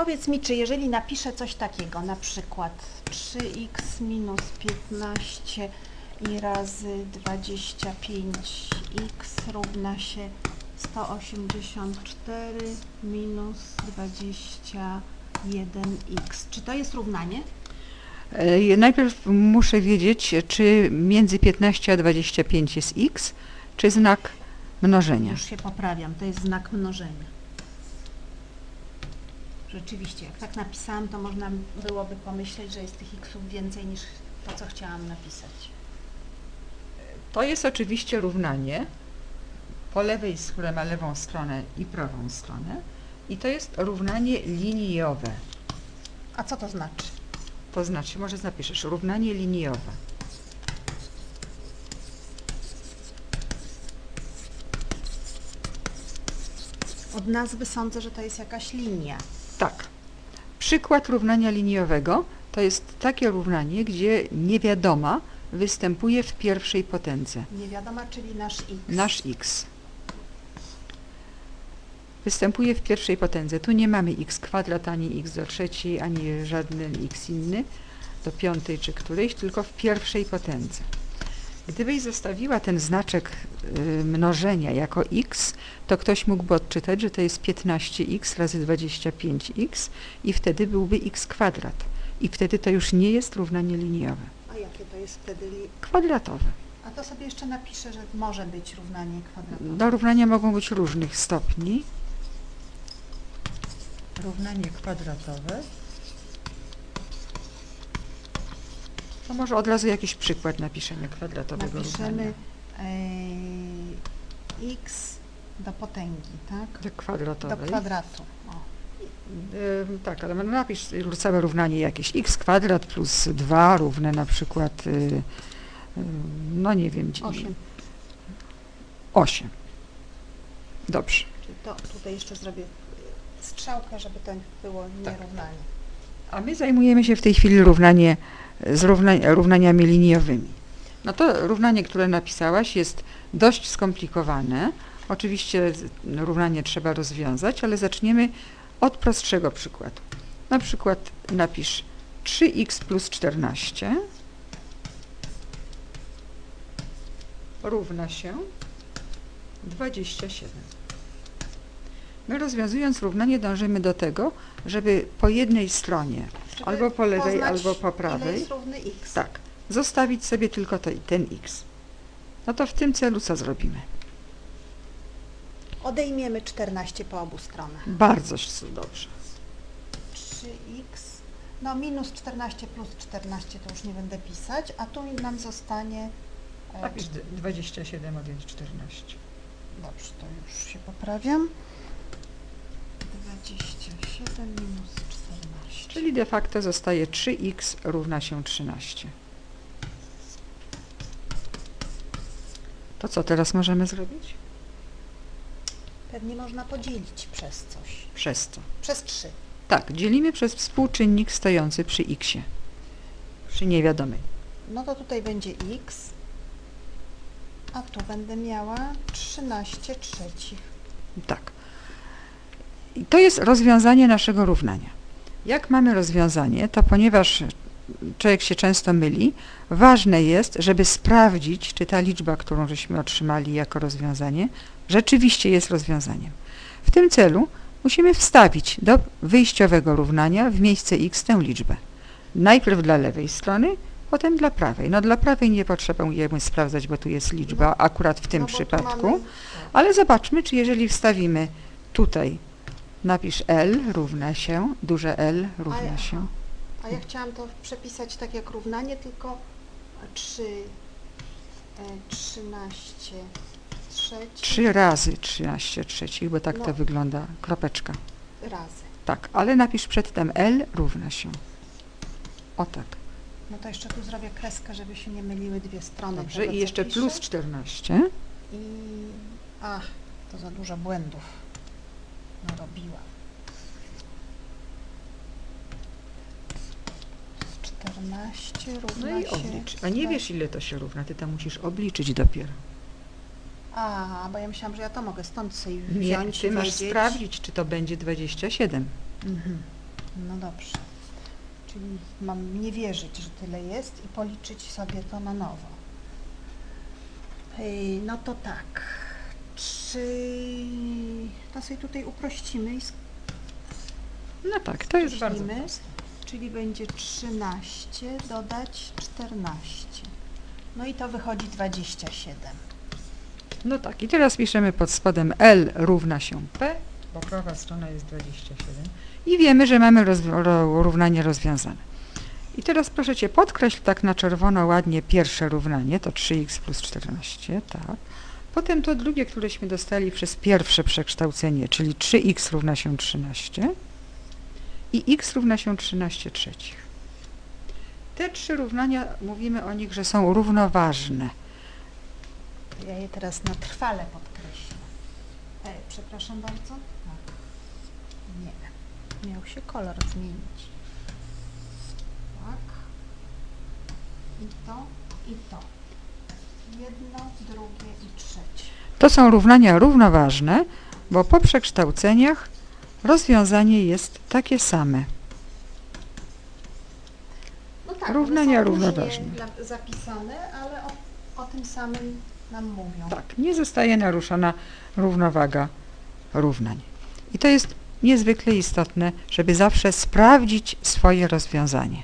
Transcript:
Powiedz mi, czy jeżeli napiszę coś takiego, na przykład 3x minus 15 i razy 25x równa się 184 minus 21x. Czy to jest równanie? E, Najpierw muszę wiedzieć, czy między 15 a 25 jest x, czy znak mnożenia. Już się poprawiam, to jest znak mnożenia. Rzeczywiście, jak tak napisałam, to można byłoby pomyśleć, że jest tych xów więcej niż to, co chciałam napisać. To jest oczywiście równanie. Po lewej stronie ma lewą stronę i prawą stronę. I to jest równanie liniowe. A co to znaczy? To znaczy, może napiszesz równanie liniowe. Od nazwy sądzę, że to jest jakaś linia. Tak. Przykład równania liniowego to jest takie równanie, gdzie niewiadoma występuje w pierwszej potędze. Niewiadoma, czyli nasz x. Nasz x. Występuje w pierwszej potędze. Tu nie mamy x kwadrat, ani x do trzeciej, ani żaden x inny, do piątej czy którejś, tylko w pierwszej potędze. Gdybyś zostawiła ten znaczek y, mnożenia jako x, to ktoś mógłby odczytać, że to jest 15x razy 25x i wtedy byłby x kwadrat. I wtedy to już nie jest równanie liniowe. A jakie to jest wtedy? Kwadratowe. A to sobie jeszcze napiszę, że może być równanie kwadratowe. Do równania mogą być różnych stopni. Równanie kwadratowe. To może od razu jakiś przykład napiszemy kwadratowego Napiszemy równania. e, x do potęgi, tak? Do Do kwadratowej. kwadratu. O. Ym, tak, ale napisz całe równanie jakieś x kwadrat plus 2 równe na przykład, y, y, no nie wiem, dzi- Osiem. 8. Dobrze. Czyli to tutaj jeszcze zrobię strzałkę, żeby to było nierównanie. A my zajmujemy się w tej chwili równanie, z równa, równaniami liniowymi. No to równanie, które napisałaś jest dość skomplikowane. Oczywiście z- równanie trzeba rozwiązać, ale zaczniemy od prostszego przykładu. Na przykład napisz 3x plus 14 równa się 27. My rozwiązując równanie dążymy do tego, żeby po jednej stronie, Żeby albo po lewej, poznać, albo po prawej, jest równy x. tak, zostawić sobie tylko te, ten x. No to w tym celu co zrobimy? Odejmiemy 14 po obu stronach. Bardzo dobrze. 3x, no minus 14 plus 14 to już nie będę pisać, a tu nam zostanie... e, Napisz d- 27 odjąć 14. Dobrze, to już się poprawiam. 27 minus 14. Czyli de facto zostaje 3x równa się 13. To co teraz możemy zrobić? Pewnie można podzielić przez coś. Przez co? Przez 3. Tak, dzielimy przez współczynnik stojący przy xie. Przy niewiadomej. No to tutaj będzie x, a tu będę miała 13 trzecich. Tak. I to jest rozwiązanie naszego równania. Jak mamy rozwiązanie, to ponieważ człowiek się często myli, ważne jest, żeby sprawdzić, czy ta liczba, którą żeśmy otrzymali jako rozwiązanie, rzeczywiście jest rozwiązaniem. W tym celu musimy wstawić do wyjściowego równania w miejsce x tę liczbę. Najpierw dla lewej strony, potem dla prawej. No dla prawej nie potrzebujemy sprawdzać, bo tu jest liczba, akurat w tym no przypadku. mamy- Ale zobaczmy, czy jeżeli wstawimy tutaj, napisz L równa się, duże L równa się. A ja chciałam to przepisać tak jak równanie, tylko 3, e, 13 trzecich 3 razy 13 trzecich, bo tak No. to wygląda, kropeczka. razy. Tak, ale napisz przedtem L równa się. O tak. No to jeszcze tu zrobię kreskę, żeby się nie myliły dwie strony. Dobrze, tego, i co jeszcze piszę. plus 14. I... Ach, to za dużo błędów narobiłam. 14 równa No i się... oblicz. A nie wiesz, ile to się równa, ty tam musisz obliczyć dopiero. A, bo ja myślałam, że ja to mogę stąd sobie Nie, wziąć ty i masz wiedzieć. sprawdzić, czy to będzie 27. Mhm. No dobrze. Czyli mam nie wierzyć, że tyle jest i policzyć sobie to na nowo. Ej, no to tak. Czy to sobie tutaj uprościmy i No tak, to jest bardzo proste. czyli będzie 13 dodać 14. No i to wychodzi 27. No tak, i teraz piszemy pod spodem L równa się P, bo prawa strona jest 27 i wiemy, że mamy ro- równanie rozwiązane. I teraz proszę Cię, podkreśl tak na czerwono ładnie pierwsze równanie, to 3x plus 14, tak. Potem to drugie, któreśmy dostali przez pierwsze przekształcenie, czyli 3x równa się 13 i x równa się 13 trzecich. Te trzy równania, mówimy o nich, że są równoważne. Ja je teraz na trwale podkreślę. E, przepraszam bardzo. Tak. Nie. Miał się kolor zmienić. Tak. I to, i to. Jedno, drugie i trzecie. To są równania równoważne, bo po przekształceniach rozwiązanie jest takie same. No tak, Równania one są różnie równoważne. dla- zapisane, ale o, o tym samym nam mówią. Tak, nie zostaje naruszona równowaga równań. I to jest niezwykle istotne, żeby zawsze sprawdzić swoje rozwiązanie.